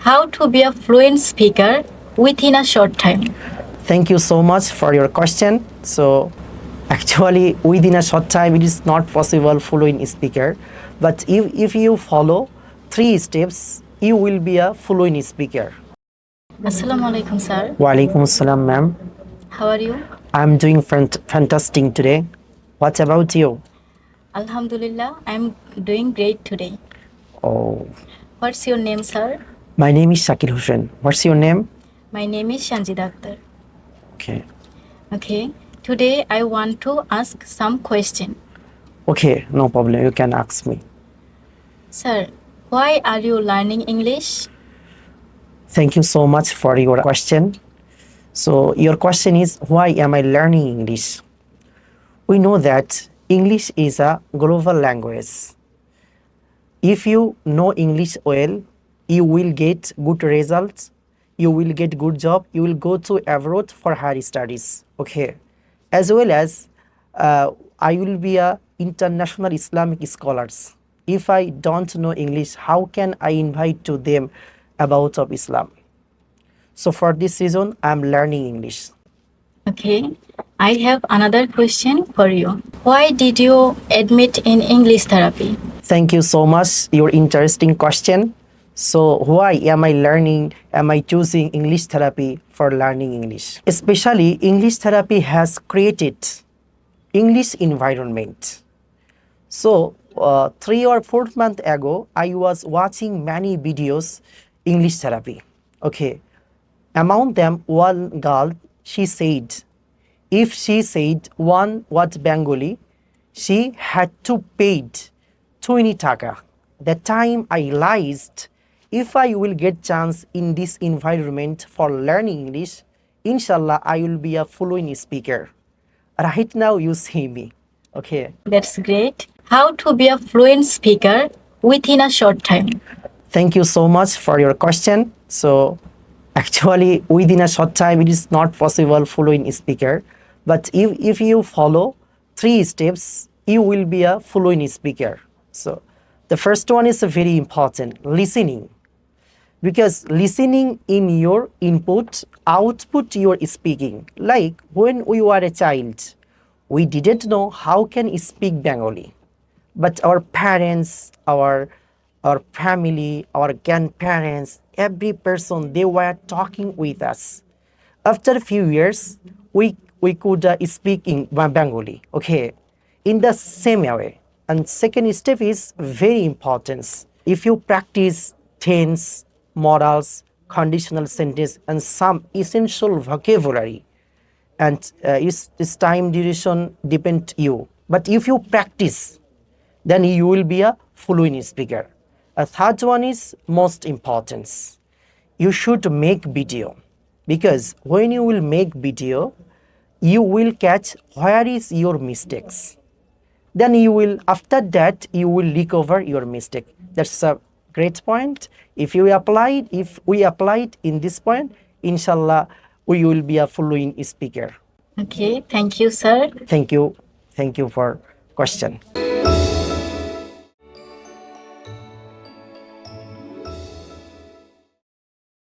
how to be a fluent speaker within a short time. Thank you so much for your question. So, actually, within a short time, it is not possible fluent speaker. But if, if you follow three steps, you will be a fluent speaker. Assalamu alaikum, sir. Walaikum assalam, ma'am. How are you? I'm doing fant- fantastic today. What about you? Alhamdulillah, I'm doing great today. Oh, What's your name, sir? My name is Shakir Hussain. What's your name? My name is Shanjida Akhtar. Okay. Okay, today I want to ask some question. Okay, no problem. You can ask me. Sir, why are you learning English? Thank you so much for your question. So, your question is why am I learning English? We know that English is a global language. If you know English well, you will get good results, you will get good job, you will go to abroad for higher studies. Okay. As well as uh, I will be a international Islamic scholars. If I don't know English, how can I invite to them about of Islam? So for this reason, I'm learning English. Okay, I have another question for you. Why did you admit in English therapy? Thank you so much. Your interesting question. So why am I learning? Am I choosing English therapy for learning English? Especially English therapy has created English environment. So uh, three or four months ago, I was watching many videos English therapy. Okay, among them one girl she said if she said one word bengali she had to pay 20 taka the time i realized if i will get chance in this environment for learning english inshallah i will be a fluent speaker right now you see me okay That's great. How to be a fluent speaker within a short time? Thank you so much for your question. So, actually, within a short time, it is not possible fluent speaker. But if, if you follow three steps, you will be a fluent speaker. So, the first one is very important listening. Because listening in your input, output your speaking. Like when we were a child, we didn't know how can speak Bengali. But our parents our our family our grandparents every person they were talking with us. After a few years we we could uh, speak in bengali okay? In the same way. And second step is very important if you practice tense modals conditional sentence and some essential vocabulary and uh, its, its time duration depend you but if you practice then you will be a fluent speaker. A third one is most important. You should make video because when you will make video, you will catch where is your mistakes. Then you will after that you will recover your mistake. That's a great point. If you apply it, if we apply it in this point, inshallah we will be a fluent speaker. Okay, thank you, sir. Thank you. Thank you for question.